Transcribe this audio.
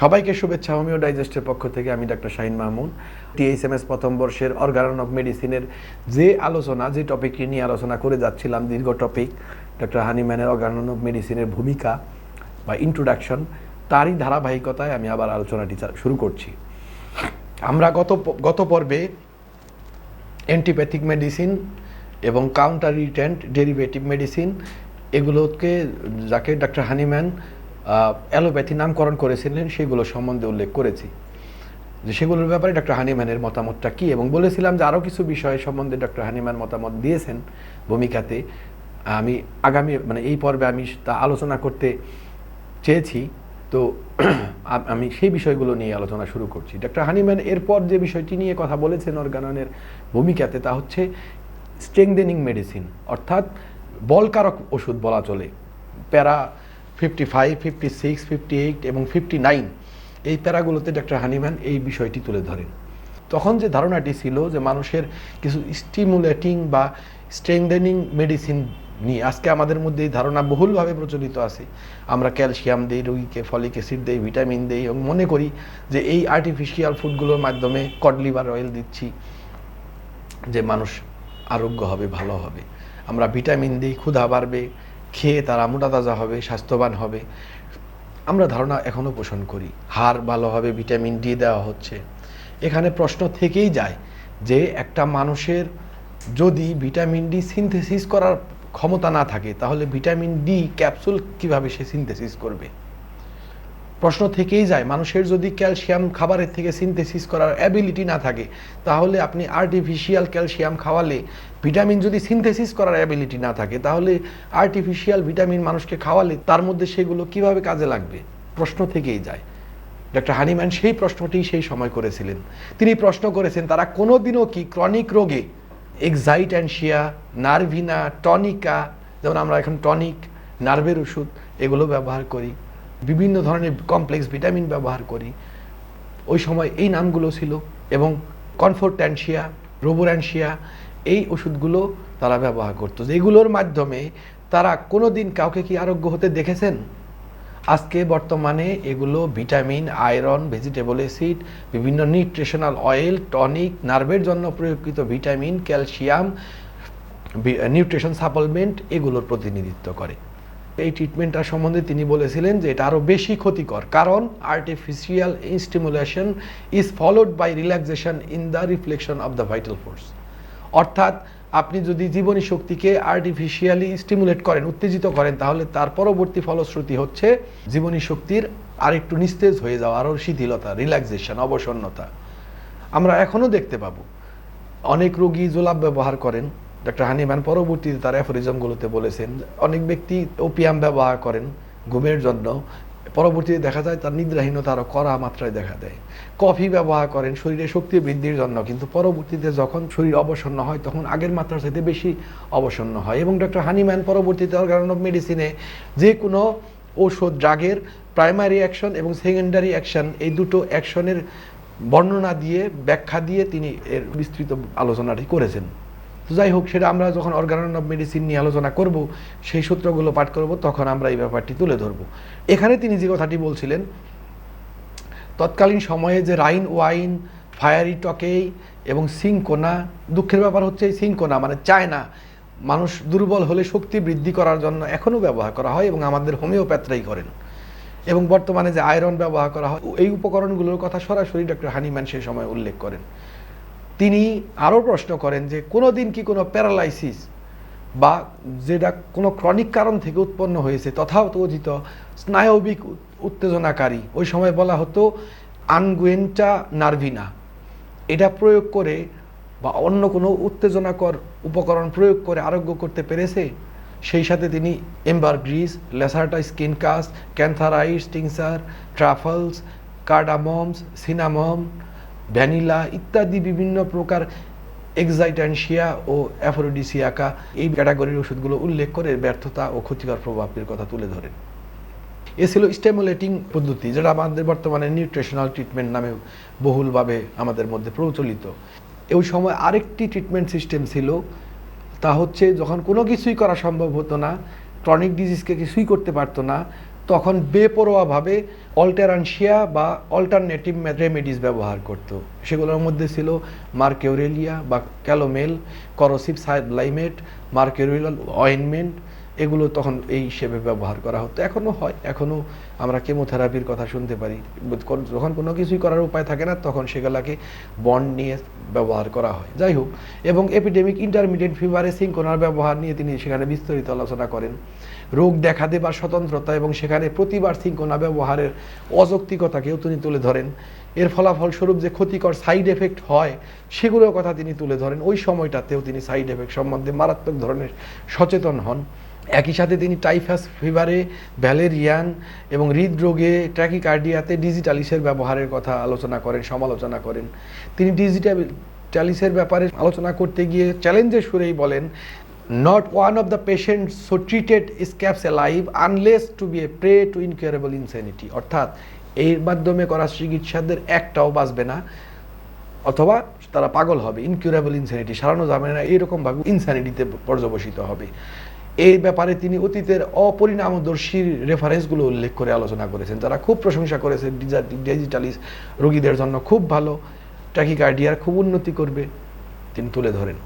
সবাইকে শুভেচ্ছা হোমিও ডাইজেস্টের পক্ষ থেকে। আমি ডাক্তার শাহিন মাহমুদ টিএসএমএস প্রথম বর্ষের অর্গানন অফ মেডিসিনের যে আলোচনা, যে টপিকটি নিয়ে আলোচনা করে যাচ্ছিলাম, দীর্ঘ টপিক ডক্টর হানিম্যানের অর্গান অফ মেডিসিনের ভূমিকা বা ইন্ট্রোডাকশন তারই ধারাবাহিকতায় আমি আবার আলোচনাটি শুরু করছি। আমরা গত গত পর্বে অ্যান্টিপ্যাথিক মেডিসিন এবং কাউন্টার রিটেন্ট ডেরিভেটিভ মেডিসিন এগুলোকে যাকে ডক্টর হানিম্যান অ্যালোপ্যাথি নামকরণ করেছিলেন, সেগুলো সম্বন্ধে উল্লেখ করেছি। যে সেগুলোর ব্যাপারে ডক্টর হানিম্যানের মতামতটা কী? এবং বলেছিলাম যে আরও কিছু বিষয় সম্বন্ধে ডক্টর হানিম্যান মতামত দিয়েছেন ভূমিকাতে। আমি আগামী মানে এই পর্বে আমি তা আলোচনা করতে চেয়েছি। তো আমি সেই বিষয়গুলো নিয়ে আলোচনা শুরু করছি। ডক্টর হানিম্যান এরপর যে বিষয়টি নিয়ে কথা বলেছেন অর্গাননের ভূমিকাতে, তা হচ্ছে স্ট্রেংদেনিং মেডিসিন, অর্থাৎ বলকারক ওষুধ বলা চলে। Para fifty five fifty six fifty eight এবং ফিফটি নাইন এই প্যারাগুলোতে ডক্টর হানিম্যান এই বিষয়টি তুলে ধরেন। তখন যে ধারণাটি ছিল যে মানুষের কিছু স্টিমুলেটিং বা স্ট্রেংদেনিং মেডিসিন নিয়ে, আজকে আমাদের মধ্যে এই ধারণা বহুলভাবে প্রচলিত আছে। আমরা ক্যালসিয়াম দিই, রুগীকে ফলিক অ্যাসিড দিই, ভিটামিন দিই এবং মনে করি যে এই আর্টিফিশিয়াল ফুডগুলোর মাধ্যমে কড লিভার অয়েল দিচ্ছি যে মানুষ আরোগ্য হবে, ভালো হবে। আমরা ভিটামিন দিই, ক্ষুধা বাড়বে খেয়ে তারা মোটা তাজা হবে, স্বাস্থ্যবান হবে। আমরা ধারণা এখনও পোষণ করি। হাড় ভালো হবে, ভিটামিন ডি দেওয়া হচ্ছে। এখানে প্রশ্ন থেকেই যায় যে একটা মানুষের যদি ভিটামিন ডি সিনথেসিস করার ক্ষমতা না থাকে, তাহলে ভিটামিন ডি ক্যাপসুল কীভাবে সে সিনথেসিস করবে? প্রশ্ন থেকেই যায়, মানুষের যদি ক্যালসিয়াম খাবারের থেকে সিনথেসিস করার অ্যাবিলিটি না থাকে, তাহলে আপনি আর্টিফিশিয়াল ক্যালসিয়াম খাওয়ালে ভিটামিন যদি সিনথেসিস করার অ্যাবিলিটি না থাকে, তাহলে আর্টিফিশিয়াল ভিটামিন মানুষকে খাওয়ালে তার মধ্যে সেগুলো কীভাবে কাজে লাগবে? প্রশ্ন থেকেই যায়। ডক্টর হানিম্যান সেই প্রশ্নটি সেই সময় করেছিলেন। তিনি প্রশ্ন করেছেন, তারা কোনোদিনও কি ক্রনিক রোগে এক্সাইট্যান্সিয়া নার্ভিনা টনিকা যেমন আমরা এখন টনিক নার্ভের ওষুধ, এগুলো ব্যবহার করি? বিভিন্ন ধরনের কমপ্লেক্স ভিটামিন ব্যবহার করি। ওই সময় এই নামগুলো ছিল এবং কনফোর্ট্যান্সিয়া রোবোর্যান্সিয়া এই ওষুধগুলো তারা ব্যবহার করতো। যেগুলোর মাধ্যমে তারা কোনো দিন কাউকে কি আরোগ্য হতে দেখেছেন? আজকে বর্তমানে এগুলো ভিটামিন, আয়রন, ভেজিটেবল অ্যাসিড, বিভিন্ন নিউট্রিশনাল অয়েল, টনিক, নার্ভের জন্য প্রয়োগকৃত ভিটামিন, ক্যালসিয়াম নিউট্রিশন সাপ্লিমেন্ট এগুলোর প্রতিনিধিত্ব করে। এই ট্রিটমেন্টটা সম্বন্ধে তিনি বলেছিলেন যে এটা আরও বেশি ক্ষতিকর। কারণ artificial stimulation is followed by relaxation in the reflection of the vital force অর্থাৎ আপনি যদি জীবনী শক্তিকে আর্টিফিশিয়ালি স্টিমুলেট করেন, উত্তেজিত করেন, তাহলে তার পরবর্তী ফলশ্রুতি হচ্ছে জীবনী শক্তির আরেকটু নিস্তেজ হয়ে যাওয়া আরও শিথিলতা রিল্যাক্সেশন অবসন্নতা। আমরা এখনও দেখতে পাবো। অনেক রোগী জোলাপ ব্যবহার করেন। ডক্টর হানিম্যান পরবর্তীতে তার অ্যাফোরিজমগুলোতে বলেছেন, অনেক ব্যক্তি ওপিয়াম ব্যবহার করেন ঘুমের জন্য। পরবর্তীতে দেখা যায় তার নিদ্রাহীনতা আরও কড়া মাত্রায় দেখা দেয়। কফি ব্যবহার করেন, শরীরে শক্তি বৃদ্ধির জন্য। কিন্তু পরবর্তীতে যখন শরীর অবসন্ন হয়, তখন আগের মাত্রার সাথে বেশি অবসন্ন হয়। এবং ডক্টর হানিম্যান পরবর্তীতে অর্গান অফ মেডিসিনে যে কোনো ঔষধ, ড্রাগের প্রাইমারি অ্যাকশন এবং সেকেন্ডারি অ্যাকশন এই দুটো অ্যাকশনের বর্ণনা দিয়ে, ব্যাখ্যা দিয়ে তিনি এর বিস্তৃত আলোচনাটি করেছেন। যাই হোক, সেটা আমরা যখন অর্গান অফ মেডিসিন নিয়ে আলোচনা করব, সেই সূত্রগুলো পাঠ করব, তখন আমরা এই ব্যাপারটি তুলে ধরব। এখানে তিনি যে কথাটি বলছিলেন, তৎকালীন সময়ে যে রাইন ওয়াইন, ফায়ারি টকেই এবং সিংকোনা দুঃখের ব্যাপার হচ্ছে এই সিংকোনা মানে চায়না, মানুষ দুর্বল হলে শক্তি বৃদ্ধি করার জন্য এখনও ব্যবহার করা হয় এবং আমাদের হোমিওপ্যাথরাই করেন। এবং বর্তমানে যে আয়রন ব্যবহার করা হয়, এই উপকরণগুলোর কথা সরাসরি ডক্টর হানিম্যান সেই সময় উল্লেখ করেন। তিনি আরও প্রশ্ন করেন যে কোনো দিন কি কোনো প্যারালাইসিস বা যেটা কোনো ক্রনিক কারণ থেকে উৎপন্ন হয়েছে তথাকথিত স্নায়বিক উত্তেজনাকারী, ওই সময় বলা হতো আনগুয়েন্টা নার্ভিনা। এটা প্রয়োগ করে বা অন্য কোনো উত্তেজনাকর উপকরণ প্রয়োগ করে আরোগ্য করতে পেরেছে, সেই সাথে তিনি ambergris lacerta skin cast, cantharides, স্টিংসার, truffles, cardamoms, cinnamon vanilla ইত্যাদি বিভিন্ন প্রকার এক্সাইট্যান্সিয়া ও অ্যাফোরোডিসিয়াকা এই ক্যাটাগরির ওষুধগুলো উল্লেখ করে ব্যর্থতা ও ক্ষতিকর প্রভাবের কথা তুলে ধরেন। এ ছিল স্টেমুলেটিং পদ্ধতি, যেটা আমাদের বর্তমানে নিউট্রিশনাল ট্রিটমেন্ট নামে বহুলভাবে আমাদের মধ্যে প্রচলিত। ওই সময় আরেকটি ট্রিটমেন্ট সিস্টেম ছিল, তা হচ্ছে যখন কোনো কিছুই করা সম্ভব হতো না, ক্রনিক ডিজিজকে কিছুই করতে পারতো না তখন বেপরোয়াভাবে অল্টারানশিয়া বা অল্টারনেটিভ রেমেডিস ব্যবহার করত। সেগুলোর মধ্যে ছিল মার্কেউরেলিয়া বা calomel, corrosive sublimate mercurial ointment এগুলো তখন এই হিসেবে ব্যবহার করা হতো। এখনও হয়। এখনও আমরা কেমোথেরাপির কথা শুনতে পারি। যখন কোনো কিছুই করার উপায় থাকে না, তখন সেগুলোকে বন্ড নিয়ে ব্যবহার করা হয়। যাই হোক, এবং এপিডেমিক ইন্টারমিডিয়েট ফিভারে সিঙ্কোনার ব্যবহার নিয়ে তিনি সেখানে বিস্তারিত আলোচনা করেন। রোগ দেখা দেবার স্বতন্ত্রতা এবং সেখানে প্রতিবার সিঙ্কোনা ব্যবহারের অযৌক্তিকতাকেও তিনি তুলে ধরেন। এর ফলাফল স্বরূপ যে ক্ষতিকর সাইড এফেক্ট হয়, সেগুলোর কথা তিনি তুলে ধরেন। ওই সময়টাতেও তিনি সাইড এফেক্ট সম্বন্ধে মারাত্মক ধরনের সচেতন হন। একই সাথে তিনি টাইফাস ফিভারে ভ্যালেরিয়ান এবং হৃদরোগে ট্র্যাকিকার্ডিয়াতে ডিজিটালিসের ব্যবহারের কথা আলোচনা করেন, সমালোচনা করেন। তিনি ডিজিটালিসের ব্যাপারে আলোচনা করতে গিয়ে চ্যালেঞ্জের সুরেই বলেন not one of the patient so treated escapes alive unless to be a prey to incurable insanity অর্থাৎ, এর মাধ্যমে করা চিকিৎসাদের একটাও বাঁচবে না, অথবা তারা পাগল হবে ইনকিউরেবল ইনস্যানিটি সারানো যাবে না, এইরকমভাবে ইনস্যানিটিতে পর্যবসিত হবে। এই ব্যাপারে তিনি অতীতের অপরিণামদর্শী রেফারেন্সগুলো উল্লেখ করে আলোচনা করেছেন। যারা খুব প্রশংসা করেছেন ডিজিটালিস রোগীদের জন্য খুব ভালো ট্যাকিকার্ডিয়ার খুব উন্নতি করবে, তিনি তুলে ধরেন।